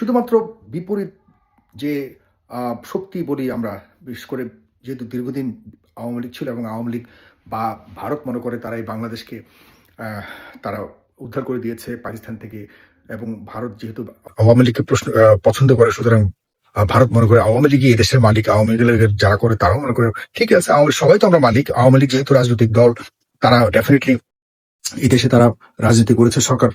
শুধুমাত্র বিপরীত যে শক্তি বলি আমরা, বিশেষ করে যেহেতু দীর্ঘদিন আওয়ামী লীগ ছিল এবং আওয়ামী লীগ বা ভারত মনে করে তারা এই বাংলাদেশকে তারা উদ্ধার করে দিয়েছে পাকিস্তান থেকে এবং ভারত যেহেতু আওয়ামী লীগকে প্রশ্ন পছন্দ করে, সুতরাং ভারত মনে করে আওয়ামী লীগই এই দেশের মালিক, আওয়ামী লীগের যারা করে তারাও মনে করে ঠিক আছে, আওয়ামী সবাই তো আমরা মালিক, আওয়ামী লীগ যেহেতু রাজনৈতিক দল, তারা ডেফিনেটলি এই দেশে তারা রাজনীতি করেছে, সরকার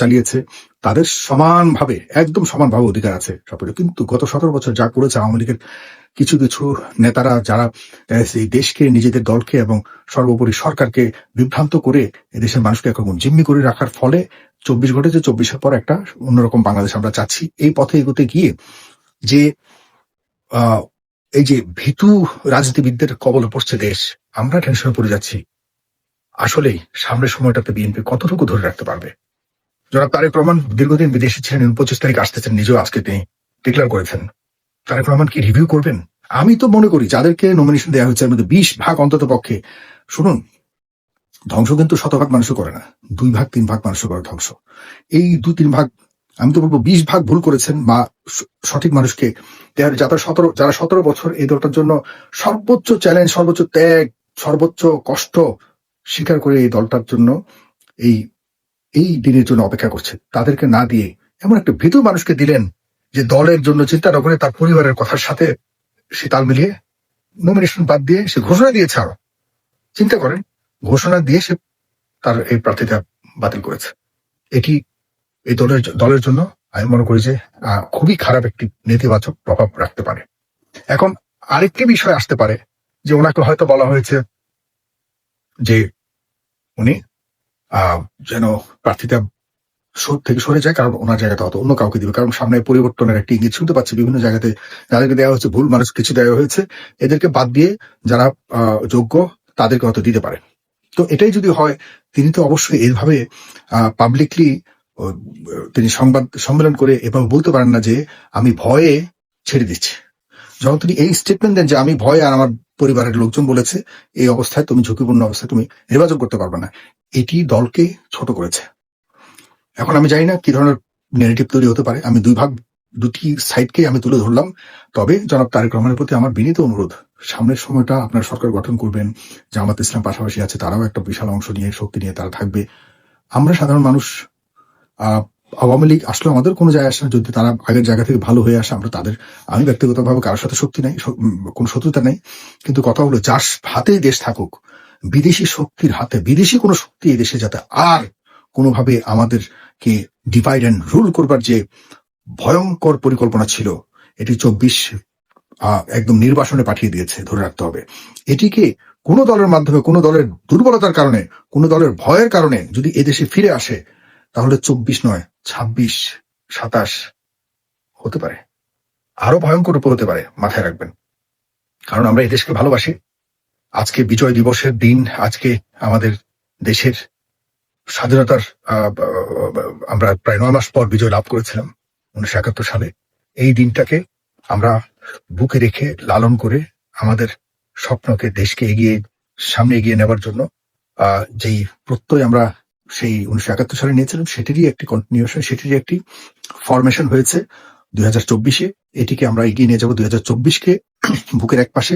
চালিয়েছে। তাদের সমানভাবে, একদম সমানভাবে অধিকার আছে সবকিছু। কিন্তু গত সতেরো বছর যা করেছে আওয়ামী লীগের কিছু কিছু নেতারা, যারা এই দেশকে, নিজেদের দলকে এবং সর্বোপরি সরকারকে বিভ্রান্ত করে এদেশের মানুষকে এখন জিম্মি করে রাখার ফলে চব্বিশ ঘটেছে, চব্বিশের পর একটা অন্যরকম বাংলাদেশ আমরা চাচ্ছি। এই পথে এগোতে গিয়ে যে এই যে ভীতু রাজনীতিবিদদের কবলে পড়ছে দেশ, আমরা টেনশনে পড়ে যাচ্ছি। আসলেই সামনের সময়টাতে বিএনপি কতটুকু ধরে রাখতে পারবে? জনাব তারেক রহমান দীর্ঘদিন বিদেশে ছিলেন পঁচিশ তারিখ আসতেছেন, নিজেও আজকে তিনি ডিক্লেয়ার করেছেন। তারেক রহমান কি রিভিউ করবেন? আমি তো মনে করি যাদেরকে নমিনেশন দেওয়া হয়েছে, এর মধ্যে বিশ ভাগ অন্তত পক্ষে, শুনুন, ধ্বংস কিন্তু শতভাগ মানুষ করে না, দুই ভাগ, তিন ভাগ মানুষ করে ধ্বংস। এই দুই তিন ভাগ, আমি তো বলব বিশ ভাগ ভুল করেছেন বা সঠিক মানুষকে যারা সতেরো যারা সতেরো বছর এই দলটার জন্য সর্বোচ্চ চ্যালেঞ্জ সর্বোচ্চ ত্যাগ, সর্বোচ্চ কষ্ট স্বীকার করে এই দলটার জন্য এই এই দিনের জন্য অপেক্ষা করছে। তাদেরকে না দিয়ে এমন একটা ভীতু মানুষকে দিলেন যে দলের জন্য চিন্তা না করে তার পরিবারের কথার সাথে সে তাল মিলিয়ে নমিনেশন বাদ দিয়ে সে ঘোষণা দিয়েছে আরও। চিন্তা করেন, ঘোষণা দিয়ে সে তার এই প্রার্থীতা বাতিল করেছে। এটি এই দলের দলের জন্য আমি মনে করি যে খুবই খারাপ একটি নেতিবাচক প্রভাব রাখতে পারে। এখন আরেকটি বিষয় আসতে পারে যে ওনাকে হয়তো বলা হয়েছে যে উনি যেন প্রার্থীতা সর- থেকে সরে যায়, কারণ ওনার জায়গাটা হয়তো অন্য কাউকে দিবে। কারণ সামনে পরিবর্তনের একটি ইঙ্গিত শুনতে পাচ্ছি। বিভিন্ন জায়গাতে যাদেরকে দেওয়া হয়েছে ভুল, মানুষ কিছু দেওয়া হয়েছে। এদেরকে বাদ দিয়ে যারা যোগ্য, তাদেরকে হয়তো দিতে পারে। তো এটাই যদি হয়, তিনি তো অবশ্যই এইভাবে পাবলিকলি তিনি সংবাদ, সম্মেলন করে এবং বলতে পারেন না যে, আমি ভয়ে ছেড়ে দিচ্ছি। যখন তিনি এই স্টেটমেন্ট দেন যে, আমি ভয়ে আর আমার পরিবারের লোকজন বলেছে এই অবস্থায় তুমি ঝুঁকিপূর্ণ অবস্থায় তুমি নির্বাচন করতে পারবে না। এটি দলকে ছোট করেছে। এখন আমি জানি না কি ধরনের নেগেটিভ তৈরি হতে পারে। আমি দুই ভাগ দুটি সাইডকে আমি তুলে ধরলাম। তবে জনাব তারেক রহমানের প্রতি আমার বিনীত অনুরোধ সামনের সময়টা আপনার সরকার গঠন করবেন জামাত ইসলাম পাশাপাশি আছে তারাও একটা বিশাল অংশ নিয়ে শক্তি নিয়ে তারা থাকবে। আমরা সাধারণ মানুষ আহ, আওয়ামী লীগ আসলে আমাদের কোনো যায় আসে না। যদি তারা আগের জায়গা থেকে ভালো হয়ে আসে, আমরা তাদের, আমি ব্যক্তিগতভাবে কারোর সাথে শক্তি নাই কোনো শত্রুতা নেই। কিন্তু কথা হলো, যার হাতেই দেশ থাকুক, বিদেশি শক্তির হাতে, বিদেশি কোনো শক্তি এই দেশে যাতে আর কোনোভাবে আমাদেরকে ডিভাইড অ্যান্ড রুল করবার যে ভয়ঙ্কর পরিকল্পনা ছিল, এটি চব্বিশ একদম নির্বাসনে পাঠিয়ে দিয়েছে, ধরে রাখতে হবে। এটিকে কোনো দলের মাধ্যমে, কোনো দলের দুর্বলতার কারণে, কোনো দলের ভয়ের কারণে যদি এদেশে ফিরে আসে তাহলে চব্বিশ নয়, ছাব্বিশ, সাতাশ হতে পারে। আরও ভয়ঙ্কর রূপে হতে পারে, মাথায় রাখবেন। কারণ আমরা এই দেশকে ভালোবাসি। আজকে বিজয় দিবসের দিন, আজকে আমাদের দেশের স্বাধীনতার আমরা প্রায় নয় মাস পর বিজয় লাভ করেছিলাম, উনিশশো একাত্তর সালে। এই দিনটাকে আমরা বুকে রেখে লালন করে আমাদের স্বপ্নকে দেশকে এগিয়ে, সামনে এগিয়ে নেবার জন্য যেই প্রত্যয় আমরা সেই উনিশশো একাত্তর সালে নিয়েছিলাম, সেটিরই একটি কন্টিনিউশন সেটিরই একটি ফরমেশন হয়েছে দুই হাজার চব্বিশে। এটিকে আমরা এগিয়ে নিয়ে যাব দুই হাজার চব্বিশকে বুকের এক পাশে,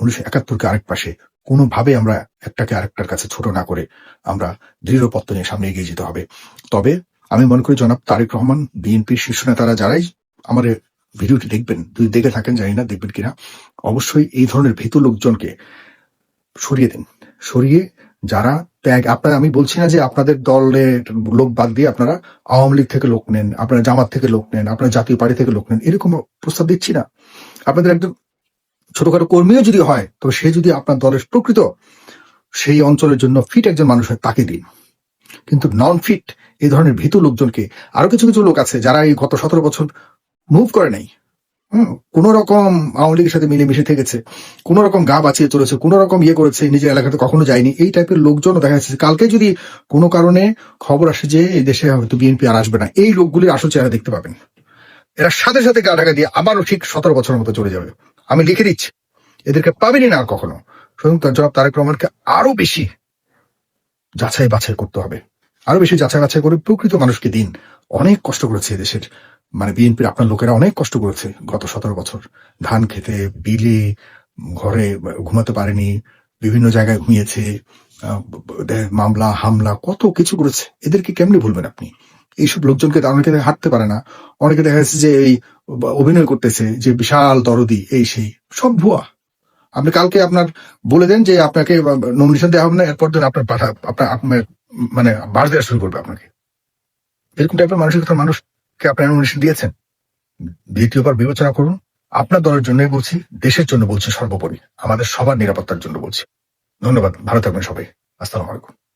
উনিশশো একাত্তরকে আরেক পাশে। কোনোভাবে আমরা একটাকে আরেকটার কাছে ছোট না করে আমরা দৃঢ় পত্র নিয়ে সামনে এগিয়ে যেতে হবে। তবে আমি মনে করি জনাব তারেক রহমান, বিএনপির শীর্ষ নেতারা যারাই আমার ভিডিওটি দেখবেন যদি দেখে থাকেন, জানি না দেখবেন কিনা, অবশ্যই এই ধরনের ভীতু লোকজনকে সরিয়ে দিন। সরিয়ে যারা ত্যাগ, আপনার, আমি বলছি না যে আপনাদের দলের লোক বাদ দিয়ে আপনারা আওয়ামী লীগ থেকে লোক নেন, আপনারা জামাত থেকে লোক নেন, আপনারা জাতীয় পার্টি থেকে লোক নেন, এরকম প্রস্তাব দিচ্ছি না। আপনাদের একজন ছোটখাটো কর্মীও যদি হয়, তো সে যদি আপনার দলের প্রকৃত সেই অঞ্চলের জন্য ফিট একজন মানুষ হয়, তাকে দিন। কিন্তু নন ফিট এই ধরনের ভীতু লোকজনকে আরও কিছু কিছু লোক আছে যারা এই গত সতেরো বছর মুভ করে নাই। কোন রকম আওয়ামী লীগের সাথে মিলেমিশে থেকেছে কোন রকম গা বাঁচিয়ে চলেছে কোন রকম ইয়ে করেছে, নিজের এলাকাতে কখনো যায়নি, এই টাইপের লোকজনও দেখা যাচ্ছে। কালকে যদি কোনো কারণে খবর আসে যে এই দেশে হয়তো বিএনপি আর আসবে না, এই লোকগুলির আসল চেহারা দেখতে পাবেন। এরা সাথে সাথে গা ঢাকা দিয়ে আবারও ঠিক সতেরো বছরের মতো চলে যাবে। আমি লিখে দিচ্ছি, এদেরকে পাবেনই না কখনো। তার জবাব তারেক রহমানকে আরও বেশি যাচাই বাছাই করতে হবে। আরও বেশি যাচাই বাছাই করে প্রকৃত মানুষকে দিন। অনেক কষ্ট করেছে এদেশের মানে বিএনপির আপনার লোকেরা অনেক কষ্ট করেছে গত সতেরো বছর। ধান খেতে, বিলে, ঘরে ঘুমাতে পারেনি, বিভিন্ন জায়গায় ঘুমিয়েছে মামলা, হামলা, কত কিছু করেছে। এদেরকে কেমনি ভুলবেন আপনি? এইসব লোকজনকে অনেকে হাঁটতে পারে না। অনেকে দেখা যাচ্ছে যে এই অভিনয় করতেছে, যে বিশাল দরদি, এই সেই, সব ভুয়া। আপনি কালকে আপনার বলে দেন যে আপনাকে নমিনেশন দেওয়া হবে না, এরপর দিন আপনার আপনার মানে বাস দেওয়া শুরু করবে আপনাকে। এরকম টাইপের মানসিকতার মানুষকে আপনার অনুমোদন দিয়েছেন? দ্বিতীয়বার বিবেচনা করুন। আপনার দলের জন্যই বলছি, দেশের জন্য বলছি সর্বোপরি। আমাদের সবার নিরাপত্তার জন্য বলছি। ধন্যবাদ। ভালো থাকবেন সবাই। আসসালামু আলাইকুম।